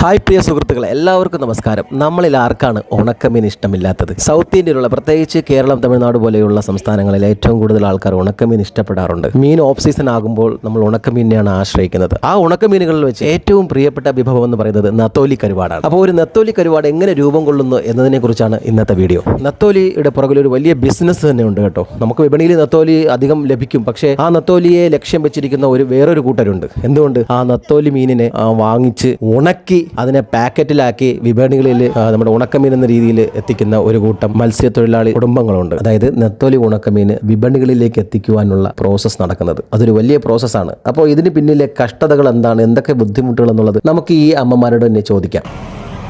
Hi പ്രിയ സുഹൃത്തുക്കളെ എല്ലാവർക്കും നമസ്കാരം. നമ്മളിൽ ആർക്കാണ് ഉണക്കമീൻ ഇഷ്ടമില്ലാത്തത്? സൗത്ത് ഇന്ത്യയിലുള്ള പ്രത്യേകിച്ച് കേരളം തമിഴ്നാട് പോലെയുള്ള സംസ്ഥാനങ്ങളിൽ ഏറ്റവും കൂടുതൽ ആൾക്കാർ ഉണക്കമീൻ ഇഷ്ടപ്പെടാറുണ്ട്. മീൻ ഓഫ് സീസൺ ആകുമ്പോൾ നമ്മൾ ഉണക്കമീനെയാണ് ആശ്രയിക്കുന്നത്. ആ ഉണക്കമീനുകളിൽ വെച്ച് ഏറ്റവും പ്രിയപ്പെട്ട വിഭവം എന്ന് പറയുന്നത് നത്തോലി കരുവാടാണ്. അപ്പോൾ ഒരു നത്തോലി കരുവാട് എങ്ങനെ രൂപം കൊള്ളുന്നു എന്നതിനെ കുറിച്ചാണ് ഇന്നത്തെ വീഡിയോ. നത്തോലിയുടെ പുറകിൽ ഒരു വലിയ ബിസിനസ് തന്നെ ഉണ്ട് കേട്ടോ. നമുക്ക് വിപണിയിൽ നത്തോലി അധികം ലഭിക്കും. പക്ഷേ ആ നത്തോലിയെ ലക്ഷ്യം വെച്ചിരിക്കുന്ന ഒരു വേറൊരു കൂട്ടരുണ്ട്. എന്തുകൊണ്ട്? ആ നത്തോലി മീനിനെ വാങ്ങിച്ച് ഉണക്കി അതിനെ പാക്കറ്റിലാക്കി വിപണികളിൽ നമ്മുടെ ഉണക്കമീൻ എന്ന രീതിയിൽ എത്തിക്കുന്ന ഒരു കൂട്ടം മത്സ്യത്തൊഴിലാളി കുടുംബങ്ങളുണ്ട്. അതായത് നെത്തോലി ഉണക്കമീൻ വിപണികളിലേക്ക് എത്തിക്കുവാനുള്ള പ്രോസസ്സ് നടക്കുന്നത്. അതൊരു വലിയ പ്രോസസ്സാണ് അപ്പോൾ ഇതിന് പിന്നിലെ കഷ്ടതകൾ എന്താണ്? എന്തൊക്കെ ബുദ്ധിമുട്ടുകൾ എന്നുള്ളത് നമുക്ക് ഈ അമ്മമാരോട് തന്നെ ചോദിക്കാം.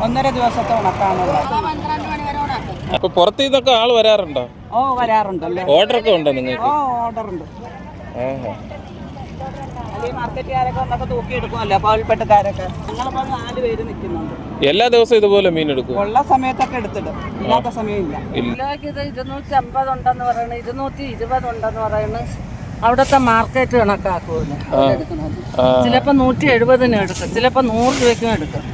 ഒന്നര ദിവസത്തെ ഉണക്കാനുള്ള അപ്പൊ പുറത്തു നിന്നൊക്കെ ആൾ വരാറുണ്ടോ? ഓ വരാറുണ്ടല്ലേ ഓർഡർ ഒക്കെ ഉണ്ടോ നിങ്ങൾക്ക്? ഓ ഓർഡർ ഉണ്ട് എല്ലാ ദിവസവും ഇതുപോലെ മീൻ എടുക്കും ഉള്ള സമയത്തൊക്കെ എടുത്തിടും. ഇല്ലാത്ത സമയമില്ല. കിലോയ്ക്ക് ഇത് ഇരുന്നൂറ്റി അമ്പത് ഉണ്ടെന്ന് പറയുന്നത് ഇരുന്നൂറ്റി ഇരുപത് ഉണ്ടെന്ന് പറയുന്നത് അവിടുത്തെ മാർക്കറ്റ് കണക്കാക്കുമല്ലോ ചിലപ്പോ ചിലപ്പോൾ നൂറ്റി എഴുപതിന് എടുക്കും. ചിലപ്പോ നൂറ് രൂപയ്ക്കും എടുക്കും.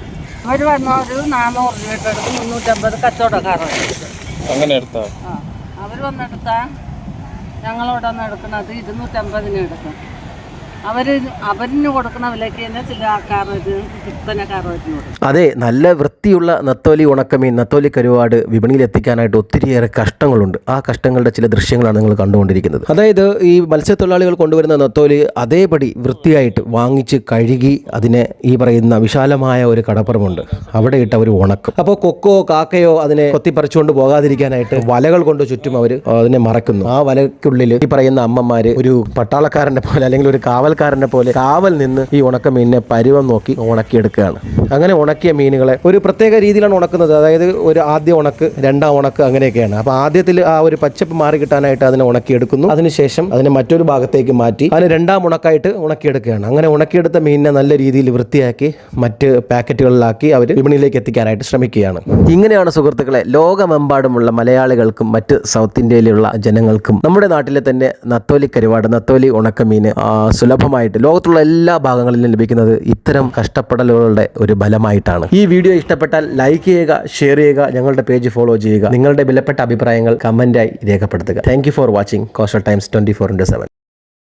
അവർ ഒരു നാനൂറ് രൂപയ്ക്ക് എടുക്കും. മുന്നൂറ്റമ്പത് കച്ചവടക്കാരാണ് എടുക്കും. അങ്ങനെ എടുത്താ? ആ. അവർ വന്നെടുത്താൽ ഞങ്ങളോട് വന്ന് എടുക്കുന്നത് ഇരുന്നൂറ്റമ്പതിന് എടുക്കും. അവർ അവരിന് കൊടുക്കുന്ന വിലയ്ക്ക് തന്നെ ചില കൊടുക്കും. അതെ നല്ല വൃത്തിയുള്ള നത്തോലി ഉണക്കമീൻ നത്തോലി കരുവാട് വിപണിയിൽ എത്തിക്കാനായിട്ട് ഒത്തിരിയേറെ കഷ്ടങ്ങളുണ്ട്. ആ കഷ്ടങ്ങളുടെ ചില ദൃശ്യങ്ങളാണ് നിങ്ങൾ കണ്ടുകൊണ്ടിരിക്കുന്നത്. അതായത് ഈ മത്സ്യത്തൊഴിലാളികൾ കൊണ്ടുവരുന്ന നത്തോലി അതേപടി വൃത്തിയായിട്ട് വാങ്ങിച്ച് കഴുകി അതിനെ ഈ പറയുന്ന വിശാലമായ ഒരു കടപ്പുറമുണ്ട്. അവിടെ ഇട്ട് അവർ ഉണക്കും. അപ്പോൾ കൊക്കോ കാക്കയോ അതിനെ കൊത്തിപ്പറിച്ചുകൊണ്ട് പോകാതിരിക്കാനായിട്ട് വലകൾ കൊണ്ട് ചുറ്റും അവർ അതിനെ മറക്കുന്നു ആ വലക്കുള്ളിൽ ഈ പറയുന്ന അമ്മമാര് ഒരു പട്ടാളക്കാരന്റെ പോലെ അല്ലെങ്കിൽ ഒരു കാവൽക്കാരന്റെ പോലെ കാവൽ നിന്ന് ഈ ഉണക്ക മീനിനെ പരുവം നോക്കി ഉണക്കിയെടുക്കുകയാണ്. അങ്ങനെ ഉണക്കിയ മീനുകളെ ഒരു പ്രത്യേക രീതിയിലാണ് ഉണക്കുന്നത്. അതായത് ഒരു ആദ്യ ഉണക്ക് രണ്ടാം ഉണക്ക് അങ്ങനെയൊക്കെയാണ്. അപ്പോൾ ആദ്യത്തിൽ ആ ഒരു പച്ചപ്പ് മാറി കിട്ടാനായിട്ട് അതിനെ ഉണക്കിയെടുക്കുന്നു. അതിനുശേഷം അതിനെ മറ്റൊരു ഭാഗത്തേക്ക് മാറ്റി അതിന് രണ്ടാം ഉണക്കായിട്ട് ഉണക്കിയെടുക്കുകയാണ്. അങ്ങനെ ഉണക്കിയെടുത്ത മീനിനെ നല്ല രീതിയിൽ വൃത്തിയാക്കി മറ്റ് പാക്കറ്റുകളിലാക്കി അവർ വിപണിയിലേക്ക് എത്തിക്കാനായിട്ട് ശ്രമിക്കുകയാണ്. ഇങ്ങനെയാണ് സുഹൃത്തുക്കളെ ലോകമെമ്പാടുമുള്ള മലയാളികൾക്കും മറ്റ് സൗത്ത് ഇന്ത്യയിലുള്ള ജനങ്ങൾക്കും നമ്മുടെ നാട്ടിലെ തന്നെ നത്തോലി കരുവാട് നത്തോലി ഉണക്കമീൻ ആ, സുലഭമായിട്ട് ലോകത്തുള്ള എല്ലാ ഭാഗങ്ങളിലും ലഭിക്കുന്നത് ഇത്തരം കഷ്ടപ്പെടലുകളുടെ ഒരു ഫലമായിട്ടാണ് ഈ വീഡിയോ ഇഷ്ടപ്പെട്ടാൽ ലൈക്ക് ചെയ്യുക ഷെയർ ചെയ്യുക ഞങ്ങളുടെ പേജ് ഫോളോ ചെയ്യുക. നിങ്ങളുടെ വിലപ്പെട്ട അഭിപ്രായങ്ങൾ കമന്റായി രേഖപ്പെടുത്തുക. Thank for watching coastal times twenty four into seven